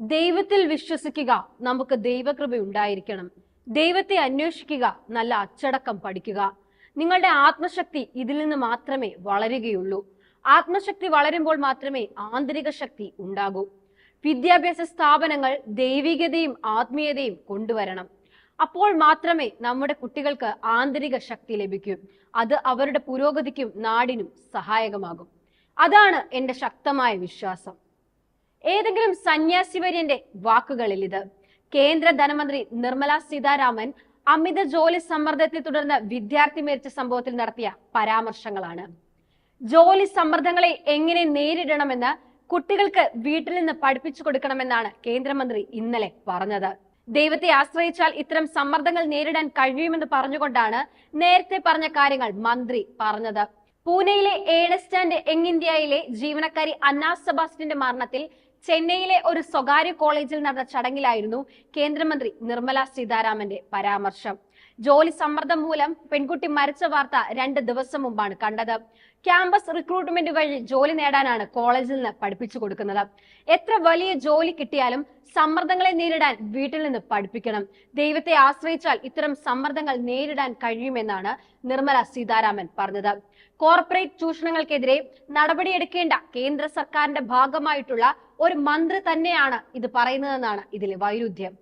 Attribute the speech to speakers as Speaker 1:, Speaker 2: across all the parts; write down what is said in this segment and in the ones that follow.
Speaker 1: ദൈവത്തിൽ വിശ്വസിക്കുക നമുക്ക് ദൈവകൃപ ഉണ്ടായിരിക്കണം. ദൈവത്തെ അന്വേഷിക്കുക നല്ല അച്ചടക്കം പഠിക്കുക. നിങ്ങളുടെ ആത്മശക്തി ഇതിൽ നിന്ന് മാത്രമേ വളരുകയുള്ളൂ. ആത്മശക്തി വളരുമ്പോൾ മാത്രമേ ആന്തരിക ശക്തി ഉണ്ടാകൂ. വിദ്യാഭ്യാസ സ്ഥാപനങ്ങൾ ദൈവികതയും ആത്മീയതയും കൊണ്ടുവരണം. അപ്പോൾ മാത്രമേ നമ്മുടെ കുട്ടികൾക്ക് ആന്തരിക ശക്തി ലഭിക്കൂ. അത് അവരുടെ പുരോഗതിക്കും നാടിനും സഹായകമാകും. അതാണ് എന്റെ ശക്തമായ വിശ്വാസം. ഏതെങ്കിലും സന്യാസിവര്യന്റെ വാക്കുകളിൽ ഇത് കേന്ദ്ര ധനമന്ത്രി നിർമ്മല സീതാരാമൻ അമിത ജോലി സമ്മർദ്ദത്തെ തുടർന്ന് വിദ്യാർത്ഥി മരിച്ച സംഭവത്തിൽ നടത്തിയ പരാമർശങ്ങളാണ്. ജോലി സമ്മർദ്ദങ്ങളെ എങ്ങനെ നേരിടണമെന്ന് കുട്ടികൾക്ക് വീട്ടിൽ നിന്ന് പഠിപ്പിച്ചു കൊടുക്കണമെന്നാണ് കേന്ദ്രമന്ത്രി ഇന്നലെ പറഞ്ഞത്. ദൈവത്തെ ആശ്രയിച്ചാൽ ഇത്തരം സമ്മർദ്ദങ്ങൾ നേരിടാൻ കഴിയുമെന്ന് പറഞ്ഞുകൊണ്ടാണ് നേരത്തെ പറഞ്ഞ കാര്യങ്ങൾ മന്ത്രി പറഞ്ഞത്. പൂനെയിലെ ഏണസ്റ്റ് യങ് ഇന്ത്യയിലെ ജീവനക്കാരി അന്ന സെബാസ്റ്റിന്റെ മരണത്തിൽ ചെന്നൈയിലെ ഒരു സ്വകാര്യ കോളേജിൽ നടന്ന ചടങ്ങിലായിരുന്നു കേന്ദ്രമന്ത്രി നിർമ്മല സീതാരാമന്റെ പരാമർശം. ജോലി സമ്മർദ്ദം മൂലം പെൺകുട്ടി മരിച്ച വാർത്ത രണ്ട് ദിവസം മുമ്പാണ് കണ്ടത്. ക്യാമ്പസ് റിക്രൂട്ട്മെന്റ് വഴി ജോലി നേടാനാണ് കോളേജിൽ നിന്ന് പഠിപ്പിച്ചു കൊടുക്കുന്നത്. എത്ര വലിയ ജോലി കിട്ടിയാലും സമ്മർദ്ദങ്ങളെ നേരിടാൻ വീട്ടിൽ നിന്ന് പഠിപ്പിക്കണം. ദൈവത്തെ ആശ്രയിച്ചാൽ ഇത്തരം സമ്മർദ്ദങ്ങൾ നേരിടാൻ കഴിയുമെന്നാണ് നിർമ്മല സീതാരാമൻ പറഞ്ഞത്. കോർപ്പറേറ്റ് ചൂഷണങ്ങൾക്കെതിരെ നടപടിയെടുക്കേണ്ട കേന്ദ്ര സർക്കാരിന്റെ ഭാഗമായിട്ടുള്ള ഒരു മന്ത്രി തന്നെയാണ് ഇത് പറയുന്നതെന്നാണ് ഇതിലെ വൈരുദ്ധ്യം.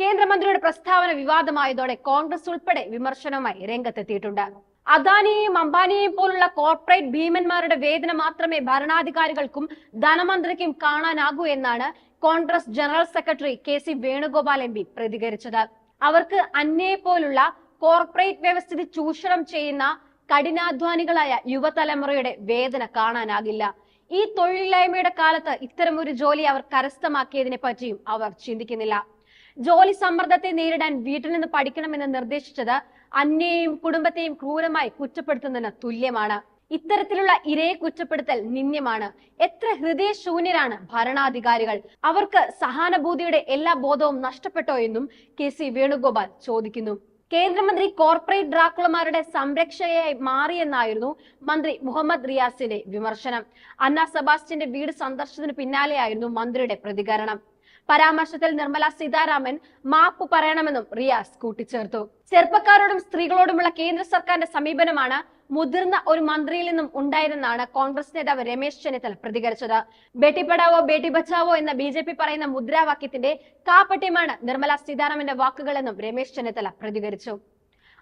Speaker 1: കേന്ദ്രമന്ത്രിയുടെ പ്രസ്താവന വിവാദമായതോടെ കോൺഗ്രസ് ഉൾപ്പെടെ വിമർശനവുമായി രംഗത്തെത്തിയിട്ടുണ്ട്. അദാനിയെയും അംബാനിയെയും പോലുള്ള കോർപ്പറേറ്റ് ഭീമന്മാരുടെ വേദന മാത്രമേ ഭരണാധികാരികൾക്കും ധനമന്ത്രിക്കും കാണാനാകൂ എന്നാണ് Congress general secretary K C Venugopal M P പ്രതികരിച്ചത്. അവർക്ക് അന്യയെ പോലുള്ള കോർപ്പറേറ്റ് വ്യവസ്ഥിതി ചൂഷണം ചെയ്യുന്ന കഠിനാധ്വാനികളായ യുവതലമുറയുടെ വേദന കാണാനാകില്ല. ഈ തൊഴിലില്ലായ്മയുടെ കാലത്ത് ഇത്തരമൊരു ജോലി അവർ കരസ്ഥമാക്കിയതിനെ പറ്റിയും അവർ ചിന്തിക്കുന്നില്ല. ജോലി സമ്മർദ്ദത്തെ നേരിടാൻ വീട്ടിൽ നിന്ന് പഠിക്കണമെന്ന് നിർദ്ദേശിച്ചത് അന്യയെയും കുടുംബത്തെയും ക്രൂരമായി കുറ്റപ്പെടുത്തുന്നതിന് തുല്യമാണ്. ഇത്തരത്തിലുള്ള ഇരയെ കുറ്റപ്പെടുത്തൽ നിന്ദ്യമാണ്. എത്ര ഹൃദയശൂന്യരാണ് ഭരണാധികാരികൾ. അവർക്ക് സഹാനുഭൂതിയുടെ എല്ലാ ബോധവും നഷ്ടപ്പെട്ടോ എന്നും കെ സി വേണുഗോപാൽ ചോദിക്കുന്നു. കേന്ദ്രമന്ത്രി കോർപ്പറേറ്റ് ഡ്രാക്കുളമാരുടെ സംരക്ഷകയായി മാറിയെന്നായിരുന്നു മന്ത്രി മുഹമ്മദ് റിയാസിന്റെ വിമർശനം. അന്ന സെബാസ്റ്റ്യന്റെ വീട് സന്ദർശനത്തിന് പിന്നാലെയായിരുന്നു മന്ത്രിയുടെ പ്രതികരണം. പരാമർശത്തിൽ നിർമ്മല സീതാരാമൻ മാപ്പ് പറയണമെന്നും റിയാസ് കൂട്ടിച്ചേർത്തു. ചെറുപ്പക്കാരോടും സ്ത്രീകളോടുമുള്ള കേന്ദ്ര സർക്കാരിന്റെ സമീപനമാണ് മുതിർന്ന ഒരു മന്ത്രിയിൽ നിന്നും ഉണ്ടായിരുന്നാണ് കോൺഗ്രസ് നേതാവ് രമേശ് ചെന്നിത്തല പ്രതികരിച്ചത്. ബേട്ടി പഠാവോ ബേട്ടി ബച്ചാവോ എന്ന ബി ജെ പി പറയുന്ന മുദ്രാവാക്യത്തിന്റെ കാപ്പട്യമാണ് നിർമ്മല സീതാരാമന്റെ വാക്കുകളെന്നും രമേശ് ചെന്നിത്തല പ്രതികരിച്ചു.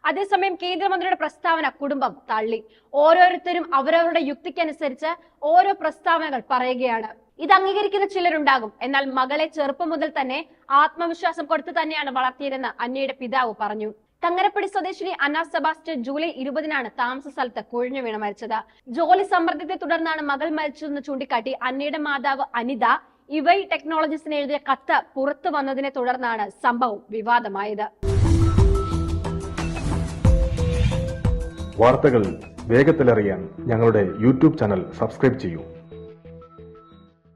Speaker 1: അതേസമയം കേന്ദ്രമന്ത്രിയുടെ പ്രസ്താവന കുടുംബം തള്ളി. ഓരോരുത്തരും അവരവരുടെ യുക്തിക്കനുസരിച്ച് ഓരോ പ്രസ്താവനകൾ പറയുകയാണ്. ഇത് അംഗീകരിക്കുന്ന ചിലരുണ്ടാകും. എന്നാൽ മകളെ ചെറുപ്പം മുതൽ തന്നെ ആത്മവിശ്വാസം കൊടുത്തു തന്നെയാണ് വളർത്തിയതെന്ന് അന്നയുടെ പിതാവ് പറഞ്ഞു. തങ്ങരപ്പടി സ്വദേശിനി അന്ന സെബാസ്റ്റ്യൻ ജൂലൈ ഇരുപതിനാണ് താമസ സ്ഥലത്ത് കുഴഞ്ഞു വീണ് മരിച്ചത്. ജോലി സമ്മർദ്ദത്തെ തുടർന്നാണ് മകൾ മരിച്ചതെന്ന് ചൂണ്ടിക്കാട്ടി അന്നയുടെ മാതാവ് അനിത ഇവൈ ടെക്നോളജീസിന് എഴുതിയ കത്ത് പുറത്തു വന്നതിനെ തുടർന്നാണ് സംഭവം വിവാദമായത്.
Speaker 2: വാർത്തകൾ വേഗത്തിലറിയാൻ ഞങ്ങളുടെ യൂട്യൂബ് ചാനൽ സബ്സ്ക്രൈബ് ചെയ്യൂ.